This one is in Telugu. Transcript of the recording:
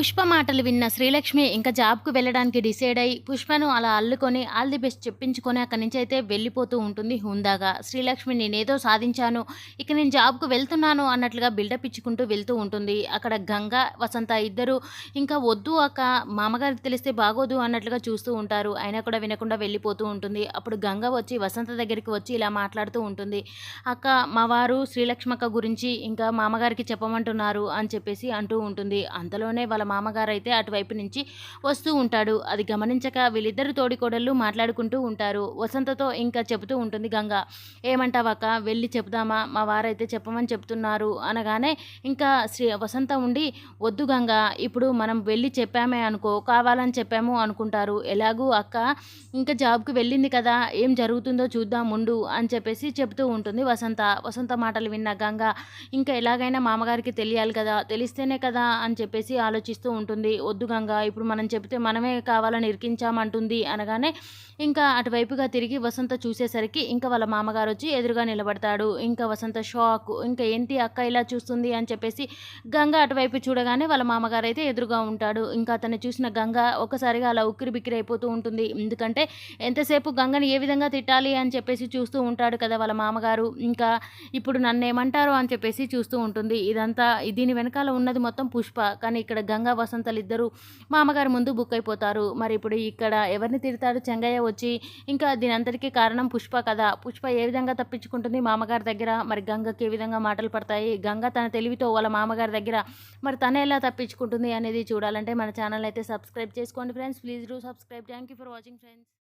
పుష్ప మాటలు విన్న శ్రీలక్ష్మి ఇంకా జాబ్కు వెళ్ళడానికి డిసైడ్ అయ్యి పుష్పను అలా అల్లుకొని ఆల్ ది బెస్ట్ చెప్పించుకొని అక్కడి నుంచి అయితే వెళ్ళిపోతూ ఉంటుంది హుందాగా. శ్రీలక్ష్మి నేనేదో సాధించాను. ఇక నేను జాబ్కు వెళ్తున్నాను అన్నట్లుగా బిల్డప్ ఇచ్చుకుంటూ వెళ్తూ ఉంటుంది. అక్కడ గంగ వసంత ఇద్దరు ఇంకా వద్దు అక్క. మామగారికి తెలిస్తే బాగోదు అన్నట్లుగా చూస్తూ ఉంటారు. అయినా కూడా వినకుండా వెళ్ళిపోతూ ఉంటుంది. అప్పుడు గంగ వచ్చి వసంత దగ్గరికి వచ్చి ఇలా మాట్లాడుతూ ఉంటుంది. అక్క మా వారు శ్రీలక్ష్మక్క గురించి ఇంకా మామగారికి చెప్పమంటున్నారు అని చెప్పేసి అంటూ ఉంటుంది. అంతలోనే వాళ్ళ మామగారు అయితే అటువైపు నుంచి వస్తూ ఉంటాడు. అది గమనించక వీళ్ళిద్దరు తోడికోడళ్ళు మాట్లాడుకుంటూ ఉంటారు. వసంతతో ఇంకా చెబుతూ ఉంటుంది గంగ. ఏమంటావక్క? వెళ్ళి చెప్దామా మా వారైతే చెప్పమని చెప్తున్నారు అనగానే ఇంకా శ్రీ వసంత ఉండి వద్దు గంగ ఇప్పుడు మనం వెళ్ళి చెప్పామే అనుకో కావాలని చెప్పాము అనుకుంటారు. ఎలాగూ అక్క ఇంకా జాబ్కి వెళ్ళింది కదా ఏం జరుగుతుందో చూద్దాం ముందు అని చెప్పేసి చెప్తూ ఉంటుంది వసంత. వసంత మాటలు విన్న గంగ ఇంకా ఎలాగైనా మామగారికి తెలియాలి కదా తెలిస్తేనే కదా అని చెప్పేసి ఆలోచిస్తూ ఉంటుంది. వద్దు గంగ ఇప్పుడు మనం చెబితే మనమే కావాలని ఇరికించామంటుంది అనగానే ఇంకా అటువైపుగా తిరిగి వసంత చూసేసరికి ఇంకా వాళ్ళ మామగారు వచ్చి ఎదురుగా నిలబడతాడు. ఇంకా వసంత షాక్ ఇంకా ఏంటి అక్క ఇలా చూస్తుంది? అని చెప్పేసి గంగ అటువైపు చూడగానే వాళ్ళ మామగారు అయితే ఎదురుగా ఉంటాడు. ఇంకా అతన్ని చూసిన గంగ ఒకసారిగా అలా ఉక్కిరి బిక్కిరి అయిపోతూ ఉంటుంది. ఎందుకంటే ఎంతసేపు గంగని ఏ విధంగా తిట్టాలి అని చెప్పేసి చూస్తూ ఉంటాడు కదా వాళ్ళ మామగారు. ఇంకా ఇప్పుడు నన్ను ఏమంటారు అని చెప్పేసి చూస్తూ ఉంటుంది. ఇదంతా దీని వెనకాల ఉన్నది మొత్తం పుష్ప. కానీ ఇక్కడ గంగ వసంతలు ఇద్దరు మామగారు ముందు బుక్ అయిపోతారు. మరి ఇప్పుడు ఇక్కడ ఎవరిని తిడతాడు చెంగయ్య వచ్చి ఇంకా దీనంతటికీ కారణం పుష్ప కదా. పుష్ప ఏ విధంగా తప్పించుకుంటుంది మామగారి దగ్గర? మరి గంగకి ఏ విధంగా మాటలు పడతాయి? గంగ తన తెలివితో వాళ్ళ మామగారి దగ్గర మరి తన ఎలా తప్పించుకుంటుంది అనేది చూడాలంటే మన ఛానల్ అయితే సబ్స్క్రైబ్ చేసుకోండి friends. Please do subscribe. Thank you for watching friends.